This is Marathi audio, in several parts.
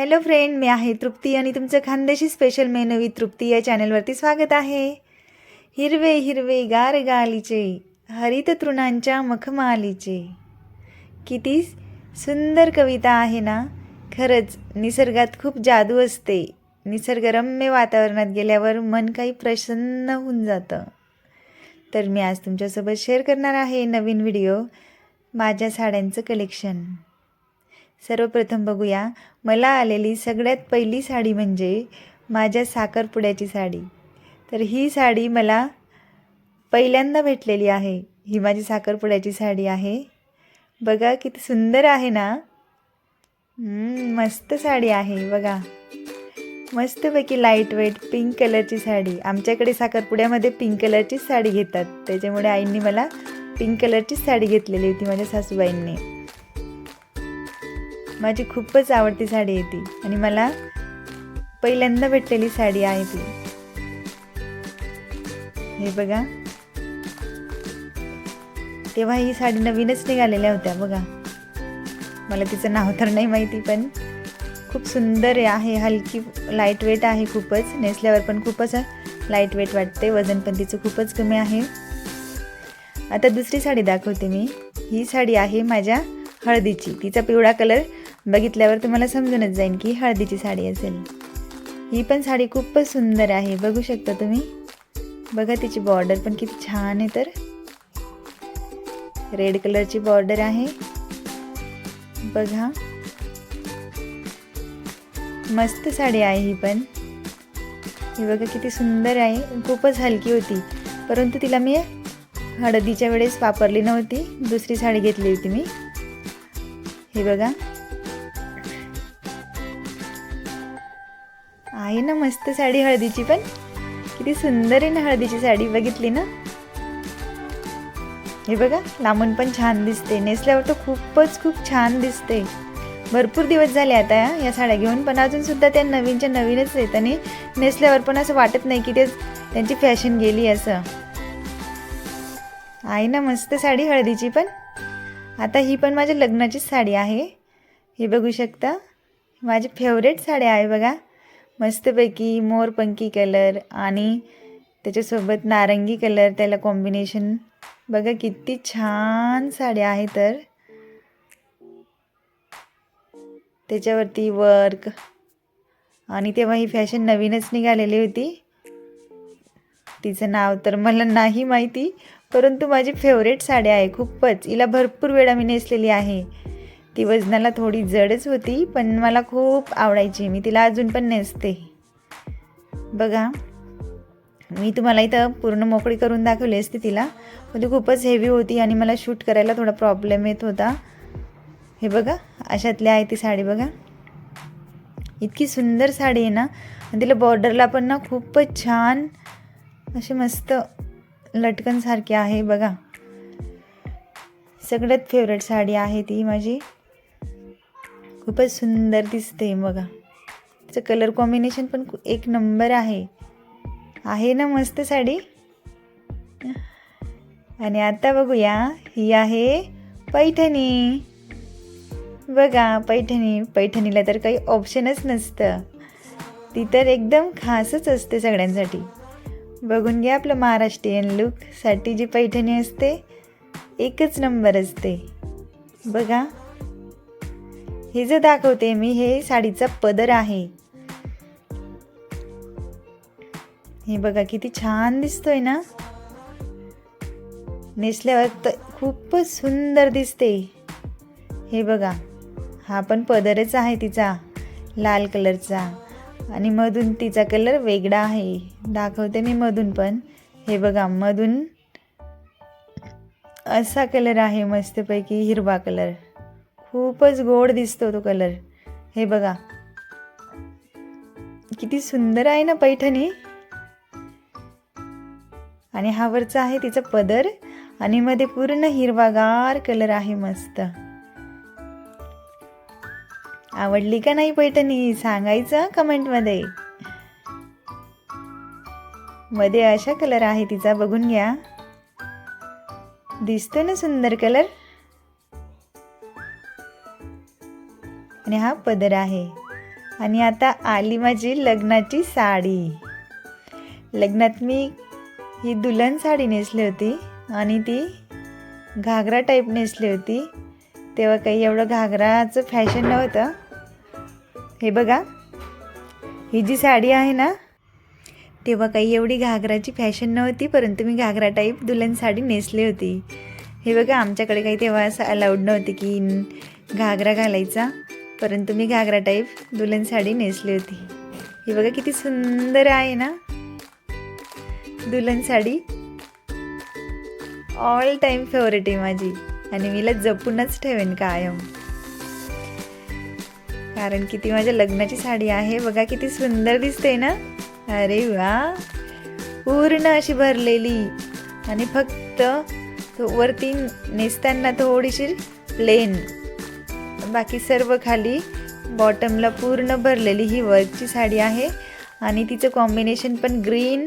हॅलो फ्रेंड मी आहे तृप्ती आणि तुमचं खानदेशी स्पेशल मेनवी तृप्ती या चॅनलवरती स्वागत आहे. हिरवे हिरवे गार गालीचे हरित तृणांच्या मखमालीचे. किती सुंदर कविता आहे ना? खरंच निसर्गात खूप जादू असते. निसर्गरम्य वातावरणात गेल्यावर मन काही प्रसन्न होऊन जातं. तर मी आज तुमच्यासोबत शेअर करणार आहे नवीन व्हिडिओ माझ्या साड्यांचं कलेक्शन सर्वप्रथम बघूया. मला आलेली सगळ्यात पहिली साडी म्हणजे माझ्या साखरपुड्याची साडी. तर ही साडी मला पहिल्यांदा भेटलेली आहे. ही माझी साखरपुड्याची साडी आहे. बघा किती सुंदर आहे ना? मस्त साडी आहे बघा. मस्तपैकी लाइट वेट पिंक कलरची साडी. आमच्याकडे साखरपुड्यामध्ये पिंक कलरचीच साडी घेतात. त्याच्यामुळे आईंनी मला पिंक कलरचीच साडी घेतलेली होती माझ्या सासूबाईंनी. माझी खूपच आवडती साडी आहे ती. आणि मला पहिल्यांदा भेटलेली साडी आहे ती. हे बघा. तेव्हा ही साडी नवीनच निघालेल्या होत्या बघा. मला तिचं नाव तर नाही माहिती पण खूप सुंदर आहे. हलकी लाइट वेट आहे खूपच. नेसल्यावर पण खूपच लाइट वेट वाटते. वजन पण तिचं खूपच कमी आहे. आता दुसरी साडी दाखवते मी. ही साडी आहे माझ्या हळदीची. तिचा पिवळा कलर बघितल्यावर तुम्हाला समजूनच जाईल की हळदीची साडी असेल. ही पण साडी खूपच सुंदर आहे. बघू शकता तुम्ही. बघा तिची बॉर्डर पण किती छान आहे तर. रेड कलरची बॉर्डर आहे. बघा. मस्त साडी आहे ही पण. ही बघा किती सुंदर आहे. खूपच हलकी होती. परंतु तिला मी हळदीच्या वेळेस वापरली नव्हती. दुसरी साडी घेतली होती मी. हे बघा. आहे ना मस्त साडी हळदीची पण. किती सुंदर आहे ना हळदीची साडी बघितली ना? हे बघा लांबून पण छान दिसते. नेसल्यावर तर खूपच खूप छान दिसते. भरपूर दिवस झाले आता या साड्या घेऊन पण अजून सुद्धा त्या नवीनच्या नवीनच आहेत. आणि नेसल्यावर पण असं वाटत नाही की ते त्यांची फॅशन गेली असं. आहे ना मस्त साडी हळदीची पण. आता ही पण माझ्या लग्नाचीच साडी आहे. हे बघू शकता. माझी फेवरेट साडी आहे बघा. मस्तपैकी मोरपंखी कलर आणि त्याच्यासोबत नारंगी कलर त्याला कॉम्बिनेशन बघा किती छान साड्या आहे तर. त्याच्यावरती वर्क आणि तेव्हा ही फॅशन नवीनच निघालेली होती. तिचं नाव तर मला नाही माहिती परंतु माझी फेवरेट साड्या आहे खूपच. हिला भरपूर वेळा मी नेसलेली आहे. ती वजनाला थोडी जडच होती पण मला खूप आवडायची. मी तिला अजून पण नेसते. बघा मी तुम्हाला इथं पूर्ण मोकळी करून दाखवली असते तिला. पण ती खूपच हेवी होती आणि मला शूट करायला थोडा प्रॉब्लेम येत होता. हे बघा अशातली आहे ती साडी बघा. इतकी सुंदर साडी आहे ना. आणि तिला बॉर्डरला पण ना खूपच छान अशी मस्त लटकनसारखी आहे बघा. सगळ्यात फेवरेट साडी आहे ती माझी. खूपच सुंदर दिसते बघा. तिचं कलर कॉम्बिनेशन पण एक नंबर आहे. आहे ना मस्त साडी? आणि आता बघूया ही आहे पैठणी. बघा पैठणी. पैठणीला तर काही ऑप्शनच नसतं. ती तर एकदम खासच असते सगळ्यांसाठी. बघून घ्या आपलं महाराष्ट्रीयन लुकसाठी जी पैठणी असते एकच नंबर असते. बघा. हे जे दाखवते मी हे साडीचा पदर आहे. हे बघा किती छान दिसतोय ना? नेसल्यावर तर खूपच सुंदर दिसते. हे बघा हा पण पदरच आहे तिचा लाल कलरचा. आणि मधून तिचा कलर वेगळा आहे. दाखवते मी मधून पण. हे बघा मधून असा कलर आहे मस्तपैकी हिरवा कलर. खूपच गोड दिसतो तो कलर. हे बघा. किती सुंदर आहे ना पैठणी. आणि हा वरचा आहे तिचा पदर. आणि मध्ये पूर्ण हिरवागार कलर आहे मस्त. आवडली का नाही पैठणी? सांगायचं कमेंटमध्ये मध्ये अशा कलर आहे तिचा. बघून घ्या. दिसतो ना सुंदर कलर? आणि हा पदर आहे. आणि आता आली माझी लग्नाची साडी. लग्नात मी ही दुल्हन साडी नेसली होती आणि ती घागरा टाईप नेसली होती. तेव्हा काही एवढं घागराचं फॅशन नव्हतं. हे बघा ही जी साडी आहे ना तेव्हा काही एवढी घागराची फॅशन नव्हती परंतु मी घागरा टाईप दुल्हन साडी नेसली होती. हे बघा आमच्याकडे काही तेव्हा असं अलाउड नव्हती की घागरा घालायचा. परंतु मी घागरा टाईप दुल्हन साडी नेसली होती. ही बघा किती सुंदर आहे ना? दुल्हन साडी. ऑल टाईम फेवरेट आहे माझी. आणि मीला जपूनच ठेवेन कायम. कारण की ती माझ्या लग्नाची साडी आहे बघा किती सुंदर दिसते ना? अरे वा! पूर्ण अशी भरलेली. आणि फक्त तो वरती नेसताना थोडीशी प्लेन बाकी सर्व खाली बॉटमला पूर्ण भरलेली ही वर्कची साडी आहे. आणि तिचं कॉम्बिनेशन पण ग्रीन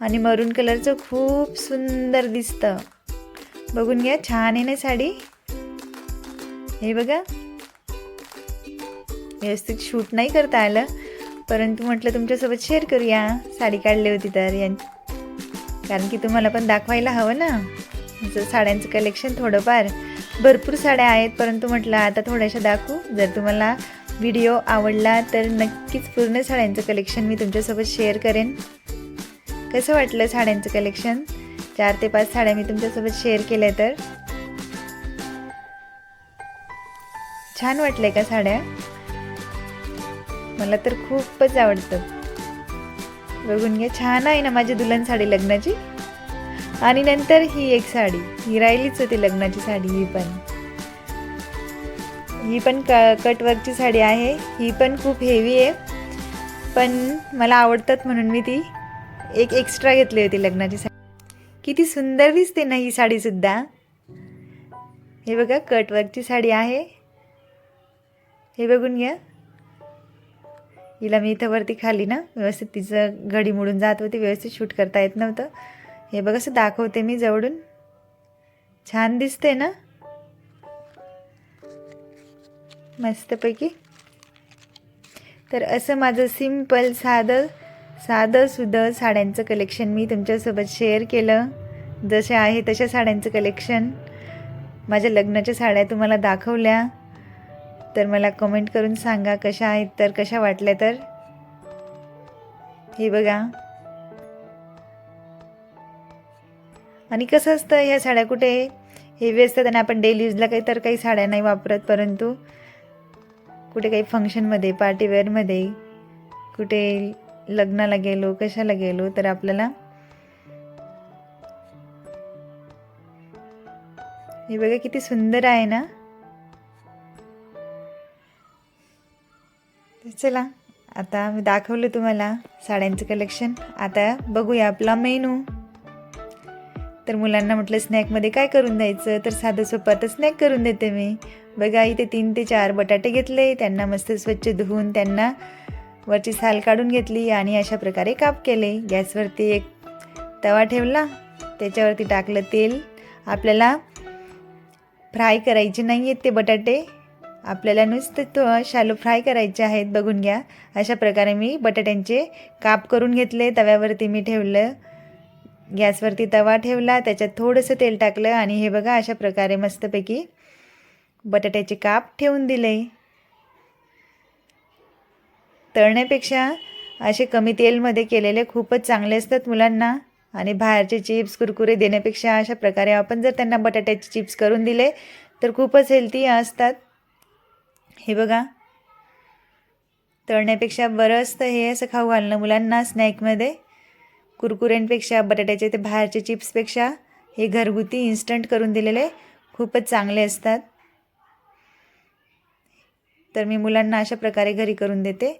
आणि मरून कलरचं खूप सुंदर दिसतं. बघून घ्या छान आहे ना साडी? हे बघा. व्यवस्थित शूट नाही करता आलं. परंतु म्हटलं तुमच्यासोबत शेअर करूया. साडी काढली होती तर यां कारण की तुम्हाला पण दाखवायला हवं ना. साड्यांचं कलेक्शन थोडंफार. भरपूर साड्या आहेत परंतु म्हटलं आता थोड्याशा दाखवू. जर तुम्हाला व्हिडिओ आवडला तर नक्कीच पूर्ण साड्यांचं कलेक्शन मी तुमच्यासोबत शेअर करेन. कसं वाटलं साड्यांचं कलेक्शन? चार ते पाच साड्या मी तुमच्यासोबत शेअर केल्या तर? छान वाटलंय का साड्या? मला तर खूपच आवडतं. बघून घ्या छान आहे ना माझी दुल्हन साडी लग्नाची. आणि नंतर ही एक साडी ही राहिलीच होती लग्नाची साडी ही पण. ही पण क कटवर्कची साडी आहे. ही पण खूप हेवी आहे. पण मला आवडतात म्हणून मी ती एक एक्स्ट्रा घेतली होती लग्नाची साडी. किती सुंदर दिसते ना ही साडीसुद्धा हे बघा कटवर्कची साडी आहे. हे बघून घ्या. हिला मी इथं वरती खाली ना व्यवस्थित तिचं घडी मोडून जात होती व्यवस्थित शूट करता येत नव्हतं. हे बघ असं दाखवते मी जवळून. छान दिसते ना? मस्तपैकी. तर असं माझं सिंपल साधं साधं सुधं साड्यांचं कलेक्शन मी तुमच्यासोबत शेअर केलं. जसे आहे तशा साड्यांचं कलेक्शन माझ्या लग्नाच्या साड्या तुम्हाला दाखवल्या. तर मला कमेंट करून सांगा कशा आहेत तर कशा वाटल्या तर. हे बघा. आणि कसं असतं ह्या साड्या कुठे हेवी असतात आणि आपण डेली यूजला काही तर काही साड्या नाही वापरत परंतु कुठे काही फंक्शनमध्ये पार्टीवेअरमध्ये कुठे लग्नाला गेलो कशाला गेलो तर आपल्याला हे बघा किती सुंदर आहे ना? चला आता मी दाखवलं तुम्हाला साड्यांचं कलेक्शन आता बघूया आपला मेनू तर मुलांना म्हटलं स्नॅकमध्ये काय करून द्यायचं? तर साधं सोपं आता स्नॅक करून देते मी. बघा इथे तीन ते चार बटाटे घेतले त्यांना मस्त स्वच्छ धुवून त्यांना वरची साल काढून घेतली आणि अशा प्रकारे काप केले. गॅसवरती एक तवा ठेवला त्याच्यावरती टाकलं तेल. आपल्याला फ्राय करायचे नाही आहेत ते बटाटे. आपल्याला नुसते तो शालो फ्राय करायचे आहेत बघून घ्या. अशा प्रकारे मी बटाट्यांचे काप करून घेतले तव्यावरती मी ठेवलं. गॅसवरती तवा ठेवला त्याच्यात थोडंसं तेल टाकलं आणि हे बघा अशा प्रकारे मस्तपैकी बटाट्याचे काप ठेवून दिले. तळण्यापेक्षा असे कमी तेलमध्ये केलेले खूपच चांगले असतात मुलांना. आणि बाहेरचे चिप्स कुरकुरे देण्यापेक्षा अशा प्रकारे आपण जर त्यांना बटाट्याचे चिप्स करून दिले तर खूपच हेल्दी असतात. हे बघा. तळण्यापेक्षा बरं असतं हे असं खाऊ घालणं मुलांना स्नॅकमध्ये. कुरकुऱ्यांपेक्षा बटाट्याचे ते बाहेरचे चिप्सपेक्षा हे घरगुती इन्स्टंट करून दिलेले खूपच चांगले असतात. तर मी मुलांना अशा प्रकारे घरी करून देते.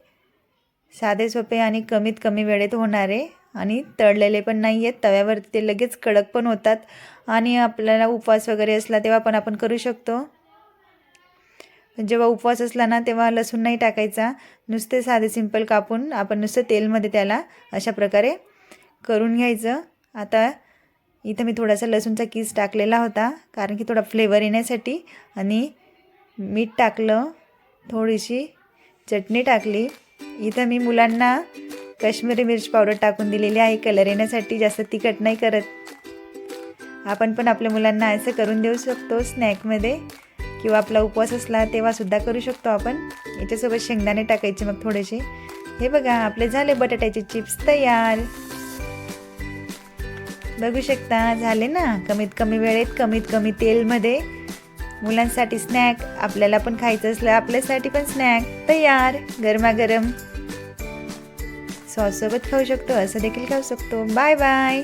साधे सोपे आणि कमीत कमी वेळेत होणारे आणि तळलेले पण नाही आहेत तव्यावरती ते लगेच कडक पण होतात आणि आपल्याला उपवास वगैरे असला तेव्हा पण आपण करू शकतो. जेव्हा उपवास असला ना तेव्हा लसूण नाही टाकायचा. नुसते साधे सिंपल कापून आपण नुसतं तेलमध्ये त्याला अशा प्रकारे करून घ्यायचं. आता इथं मी थोडासा लसूणचा किस टाकलेला होता कारण की थोडा फ्लेवर येण्यासाठी. आणि मीठ टाकलं थोडीशी चटणी टाकली. इथं मी मुलांना काश्मीरी मिर्च पावडर टाकून दिलेली आहे कलर येण्यासाठी. जास्त तिखट नाही करत. आपण पण आपल्या मुलांना असं करून देऊ शकतो स्नॅकमध्ये किंवा आपला उपवास असला तेव्हासुद्धा करू शकतो आपण. याच्यासोबत शेंगदाणे टाकायचे मग थोडेसे. हे बघा आपले झाले बटाट्याचे चिप्स तयार. बघू शकता झाले ना? कमीत कमी वेळेत कमीत कमी तेलमध्ये. मुलांसाठी स्नॅक आपल्याला पण खायचं असलं आपल्यासाठी पण स्नॅक तयार गरमागरम. सॉससोबत खाऊ शकतो असं देखील खाऊ शकतो. Bye bye